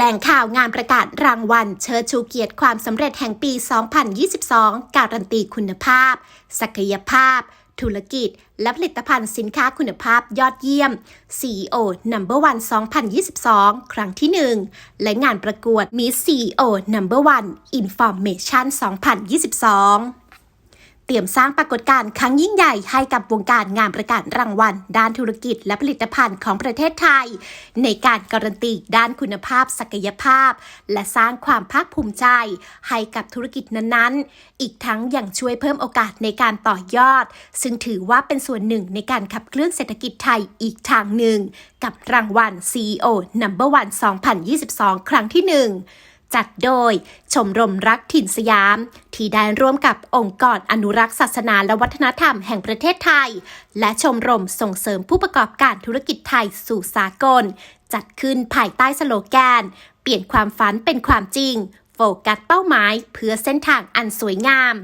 ลงข่าวงานประกาศรางวัล เชิดชูเกียรติความสำเร็จแห่งปี 2022 การันตีคุณภาพ ศักยภาพ ธุรกิจ และผลิตภัณฑ์สินค้าคุณภาพยอดเยี่ยม CEO Number One 2022 ครั้งที่ 1 และงานประกวดมี CEO Number One Information 2022 เตรียมสร้างปรากฏการณ์ครั้งยิ่งใหญ่ให้กับวงการงานประกาศรางวัล ด้านธุรกิจและผลิตภัณฑ์ของประเทศไทย ในการการันตีด้านคุณภาพศักยภาพ และสร้างความภาคภูมิใจ ให้กับธุรกิจนั้นๆ อีกทั้งยังช่วยเพิ่มโอกาสในการต่อยอด ซึ่งถือว่าเป็นส่วนหนึ่งในการขับเคลื่อนเศรษฐกิจไทยอีกทางหนึ่ง กับรางวัล CEO Number One 2022 ครั้งที่หนึ่ง จัดโดย ชมรมรักถิ่นสยาม ที่ได้ร่วมกับองค์กรอนุรักษ์ศาสนาและวัฒนธรรมแห่งประเทศไทย และชมรมส่งเสริมผู้ประกอบการธุรกิจไทยสู่สากล จัดขึ้นภายใต้สโลแกน เปลี่ยนความฝันเป็นความจริง โฟกัสเป้าหมาย เพื่อเส้นทางอันสวยงาม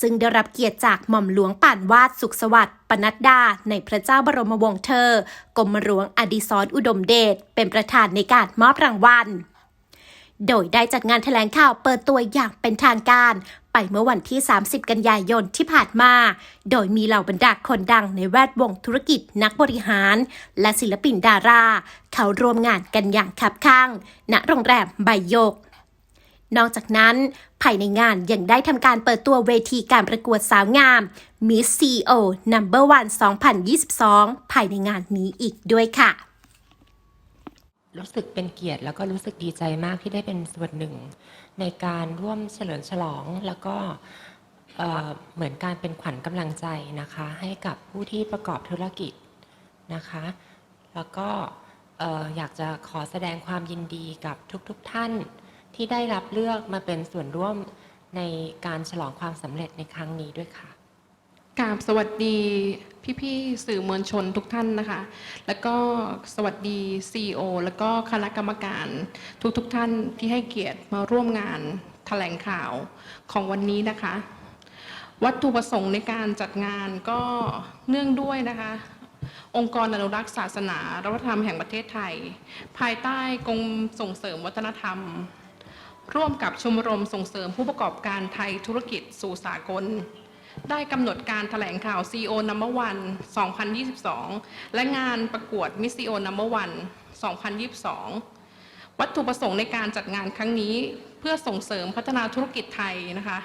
ซึ่งได้รับเกียรติจากหม่อมหลวงป่านวาดสุขสวัสดิ์ปนัดดา ในพระเจ้าบรมวงศ์เธอ กรมหลวงอดิศรอุดมเดชเป็นประธานในการมอบรางวัล โดยได้จัดงานแถลงข่าวเปิดตัวอย่างเป็นทางการ ไปเมื่อวันที่ 30 กันยายนที่ผ่านมา โดยมีเหล่าบรรดาคนดังในแวดวงธุรกิจนักบริหาร และศิลปินดารา เข้าร่วมงานกันอย่างคับข้าง ณโรงแรมใบยกนอกจากนั้น ภายในงานยังได้ทำการเปิดตัวเวทีการประกวดสาวงาม Miss CEO Number One 2022 ภายในงานนี้อีกด้วยค่ะ รู้สึกเป็นเกียรติ แล้วก็รู้สึกดีใจมากที่ได้เป็นส่วนหนึ่ง ในการร่วมเฉลิมฉลองแล้วก็เอ่อเหมือนการเป็นขวัญกำลังใจนะคะ ให้กับผู้ที่ประกอบธุรกิจนะคะ แล้วก็เอ่ออยากจะขอแสดงความยินดีกับทุกๆทท่าน ที่ได้รับเลือกมาเป็นส่วนร่วมในการฉลองความสำเร็จในครั้งนี้ด้วยค่ะ กราบสวัสดีพี่ๆสื่อมวลชนทุกท่านนะคะ แล้วก็สวัสดี CEO แล้วก็คณะกรรมการทุกๆทท่านที่ให้เกียรติมาร่วมงานแถลงข่าวของวันนี้นะคะ วัตถุประสงค์ในการจัดงานก็เนื่องด้วยนะคะ องค์กรอนุรักษ์ศาสนาและวัฒนธรรมแห่งประเทศไทย ภายใต้กรมส่งเสริมวัฒนธรรม ร่วมกับชมรมส่งเสริมผู้ประกอบการไทยธุรกิจสู่สากล ได้กำหนดการแถลงข่าว CEO Number One 2022 และงานประกวด Miss CEO Number One 2022 วัตถุประสงค์ในการจัดงานครั้งนี้เพื่อส่งเสริมพัฒนาธุรกิจไทยนะคะ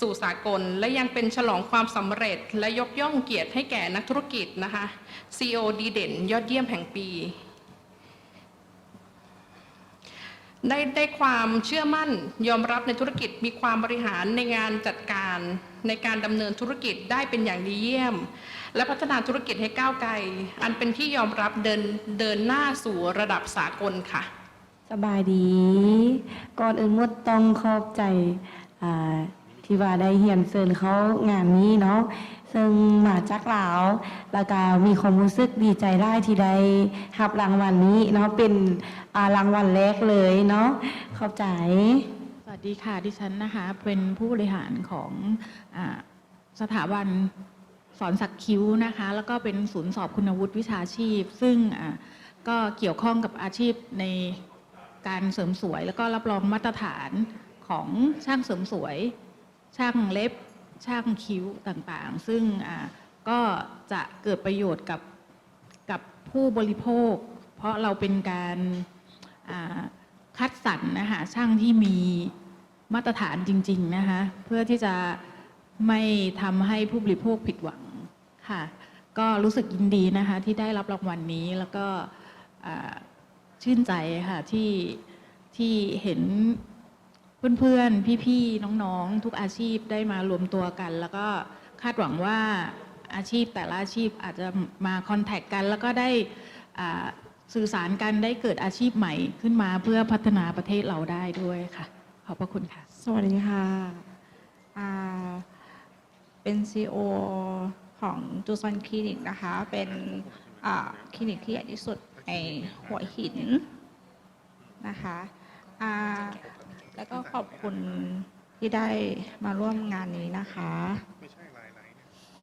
สู่สากลและยังเป็นฉลองความสำเร็จ และยกย่องเกียรติให้แก่นักธุรกิจนะคะ CEO ดีเด่น ยอดเยี่ยมแห่งปี ได้ได้ความเชื่อมั่นยอมรับในธุรกิจมีความบริหารในงานจัดการในการดำเนินธุรกิจได้เป็นอย่างดีเยี่ยม และพัฒนาธุรกิจให้ก้าวไกล อันเป็นที่ยอมรับเดินเดินหน้าสู่ระดับสากลค่ะ สบายดี ก่อนอื่นมดต้องขอบใจอ่า ที่ว่าได้เฮียนเซินเขางานนี้เนาะซึ่งมาจากลาว แล้วก็มีความรู้สึกดีใจได้ที่ได้รับรางวัลนี้เนาะเป็นรางวัลแรกเลยเนาะขอบใจสวัสดีค่ะดิฉันนะคะเป็นผู้บริหารของอสถาบันสอนสักคิ้วนะคะ แล้วก็เป็นศูนย์สอบคุณวุฒิวิชาชีพ ซึ่งก็เกี่ยวข้องกับอาชีพในการเสริมสวย แล้วก็รับรองมาตรฐานของช่างเสริมสวย ช่างเล็บ ช่างคิ้วต่างๆ ซึ่งก็จะเกิดประโยชน์กับกับผู้บริโภค เพราะเราเป็นการคัดสรรนะคะช่างที่มีมาตรฐานจริง ๆ นะคะ เพื่อที่จะไม่ทำให้ผู้บริโภคผิดหวังค่ะ ก็รู้สึกยินดีนะคะที่ได้รับรางวัลนนี้แล้วก็ชื่นใจค่ะที่ที่เห็น เพื่อนๆ พี่ๆ น้องๆ ทุกอาชีพได้มารวมตัวกัน แล้วก็คาดหวังว่าอาชีพแต่ละอาชีพอาจจะมาคอนแทคกัน แล้วก็ได้สื่อสารกันได้เกิดอาชีพใหม่ขึ้นมาเพื่อพัฒนาประเทศเราได้ด้วยค่ะ ขอบพระคุณค่ะ สวัสดีค่ะเป็นซีอของจูซอนคลินิกนะคะ เป็นคลินิกที่ใหญ่ที่สุดในหัวหินนะคะอ่า แล้วก็ขอบคุณที่ได้มาร่วมงานนี้นะคะ